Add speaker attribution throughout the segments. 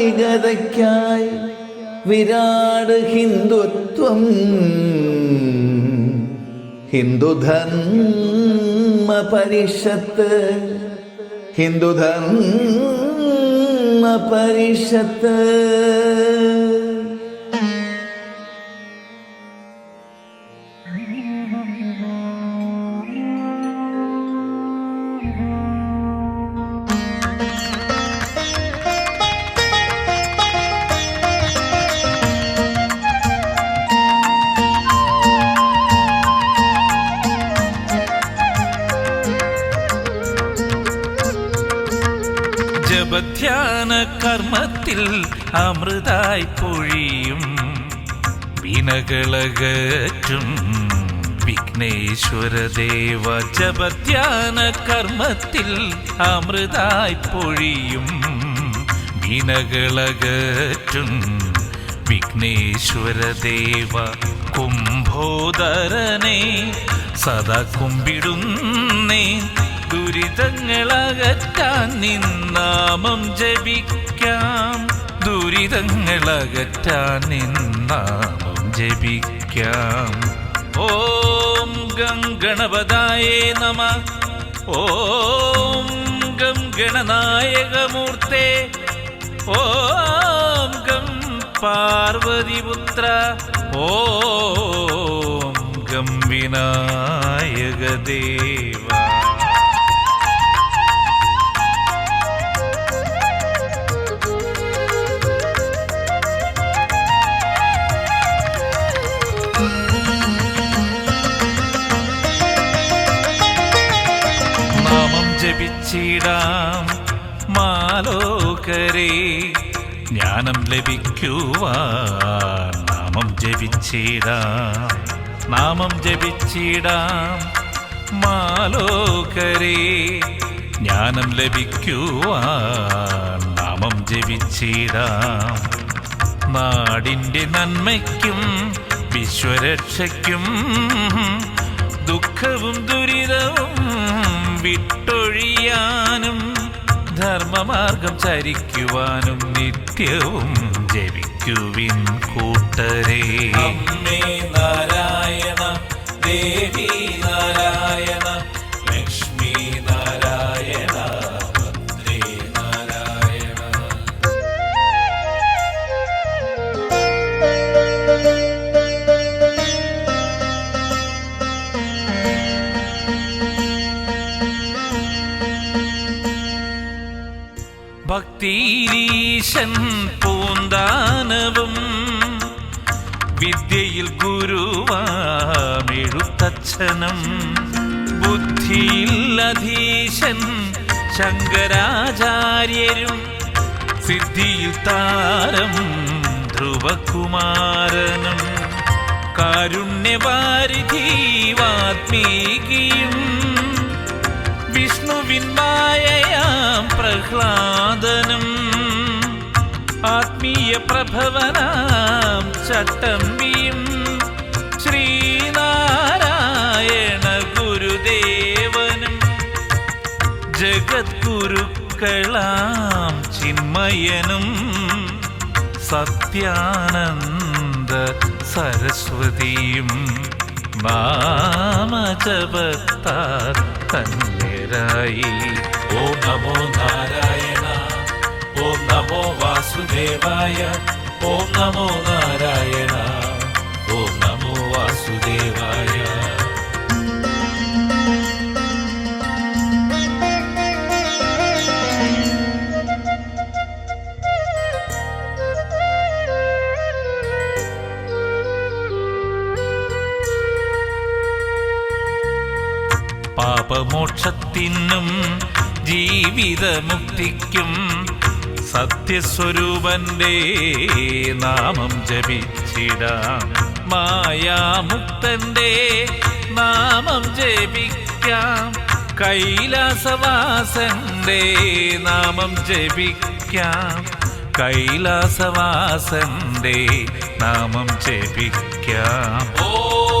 Speaker 1: വിശ്വമാനവികതയ്ക്കായി വിരാട് ഹിന്ദുത്വം ഹിന്ദുധർമ്മ പരിഷത്ത് ഹിന്ദുധർമ്മ പരിഷത്ത്
Speaker 2: ജപധ്യാന കർമ്മത്തിൽ അമൃതായി പൊഴിയും. വിനകളകറ്റും വിഘ്നേശ്വര ദേവ ജപധ്യാന കർമ്മത്തിൽ അമൃതായി പൊഴിയും. വിനകളകറ്റും വിഘ്നേശ്വര ദേവ കുംഭോദരനെ സദാ കുമ്പിടുന്നേ ദുരിതങ്ങളകറ്റാൻ നിന്നാമം ജപിക്കാം. ദുരിതങ്ങളകറ്റാൻ നിന്നാമം ജപിക്കാം. ഓം ഗം ഗണപതായേ നമ. ഓം ഗം ഗണനായകമൂർത്തേ. ഓം ഗം പാർവതിപുത്ര. ഓം ഗം വിനായകദേവ. ജപിച്ചിടാം. മാലോകരെ ജ്ഞാനം ലഭിക്കുവാൻ നാമം ജപിച്ചിടാം. നാമം ജപിച്ചിടാം. മാലോകരെ ജ്ഞാനം ലഭിക്കുവാൻ നാമം ജപിച്ചിടാം. നാടിന്റെ നന്മയ്ക്കും വിശ്വരക്ഷയ്ക്കും ദുഃഖവും ദുരിതവും ധർമ്മമാർഗം ചരിക്കുവാനും നിത്യവും ജപിക്കുവിൻ കൂട്ടരേ. നാരായണ ദേവി ഭക്തിരീശൻ പൂന്താനവും വിദ്യയിൽ ഗുരുവാമെഴുത്തച്ഛനും. ബുദ്ധിയിൽ അധീശൻ ശങ്കരാചാര്യരും സിദ്ധിയിൽ താരം ധ്രുവകുമാരനും. കാരുണ്യവാരിധീവാത്മീകിയും വിഷ്ണുവിൻ മായയാം പ്രഹ്ലാദനം ആത്മീയ പ്രഭവനാം ചട്ടമ്പിയും ശ്രീനാരായണ ഗുരുദേവനും ജഗദ്ഗുരുക്കളാം ചിന്മയനും സത്യാനന്ദ സരസ്വതിയും നാമജപത്താൽ തന്യരായി ഓം നമോ നാരായണ ഓം നമോ വാസുദേവായ ഓം നമോ നാരായണ ഓം നമോ വാസുദേവായ. പാപമോക്ഷത്തിനും ജീവിതമുക്തിക്കും സത്യസ്വരൂപന്റെ നാമം ജപിച്ചിടാം. മായാമുക്തന്റെ നാമം ജപിക്കാം. കൈലാസവാസന്റെ നാമം ജപിക്കാം. കൈലാസവാസന്റെ നാമം ജപിക്കാം. ഓം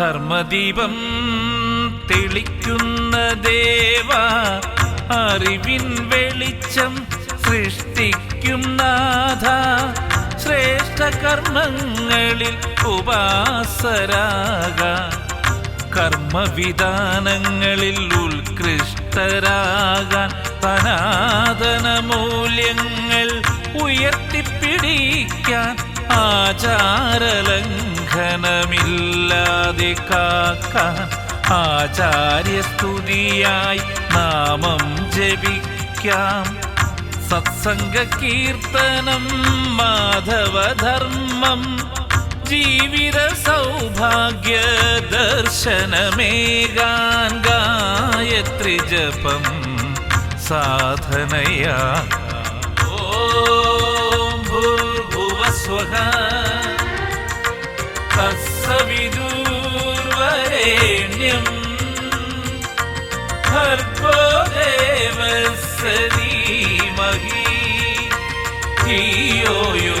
Speaker 2: ആത്മദീപം തെളിക്കുന്ന ദേവ അറിവിൻ വെളിച്ചം സൃഷ്ടിക്കും നാഥ. ശ്രേഷ്ഠ കർമ്മങ്ങളിൽ ഉപാസരാക. കർമ്മവിധാനങ്ങളിൽ ഉത്കൃഷ്ടരാകാൻ സനാതന മൂല്യങ്ങൾ ഉയർത്തിപ്പിടിക്കാൻ ആചാരലംഘനമില്ലാതെ കാക്കാൻ ആചാര്യസ്തുതിയായി നാമം ജപിക്കാം. സത്സംഗ കീർത്തനം മാധവധർമ്മം ജീവിത സൗഭാഗ്യ ദർശനമേകാൻ ഗായത്രി ജപം സാധനയാ. ഓം ഭൂർഭുവസ്വഹ. विदूर्वरेण्यं भर्गो देवस्य धीमहि धियो यो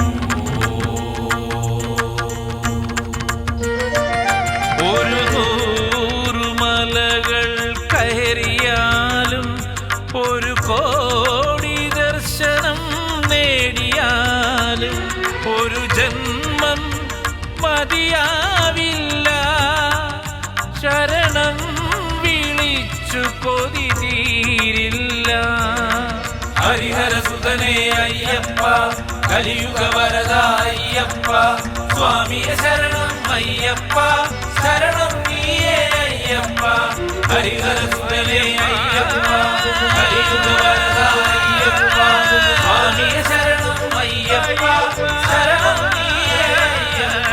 Speaker 2: ഹരിഹരസുതനേ അയ്യപ്പ കലിയുഗ വരദ അയ്യപ്പ സ്വാമിയെ ശരണം അയ്യപ്പ ശരണം നീയേ അയ്യപ്പ ഹരിഹരസുതനേ അയ്യപ്പ കലിയുഗ വരദ അയ്യപ്പ സ്വാമിയെ ശരണം അയ്യപ്പ ശരണം നീയേ അയ്യപ്പ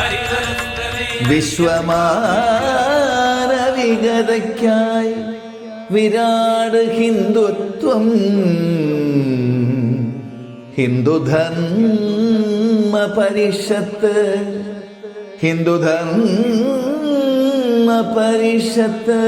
Speaker 2: ഹരിഹരസുതനേ
Speaker 1: വിശ്വമാനവികതയ്ക്കായി വിരാട് ഹിന്ദുത്വം ഹിന്ദുധർമ്മ പരിഷത്ത് ഹിന്ദുധർമ്മ പരിഷത്ത്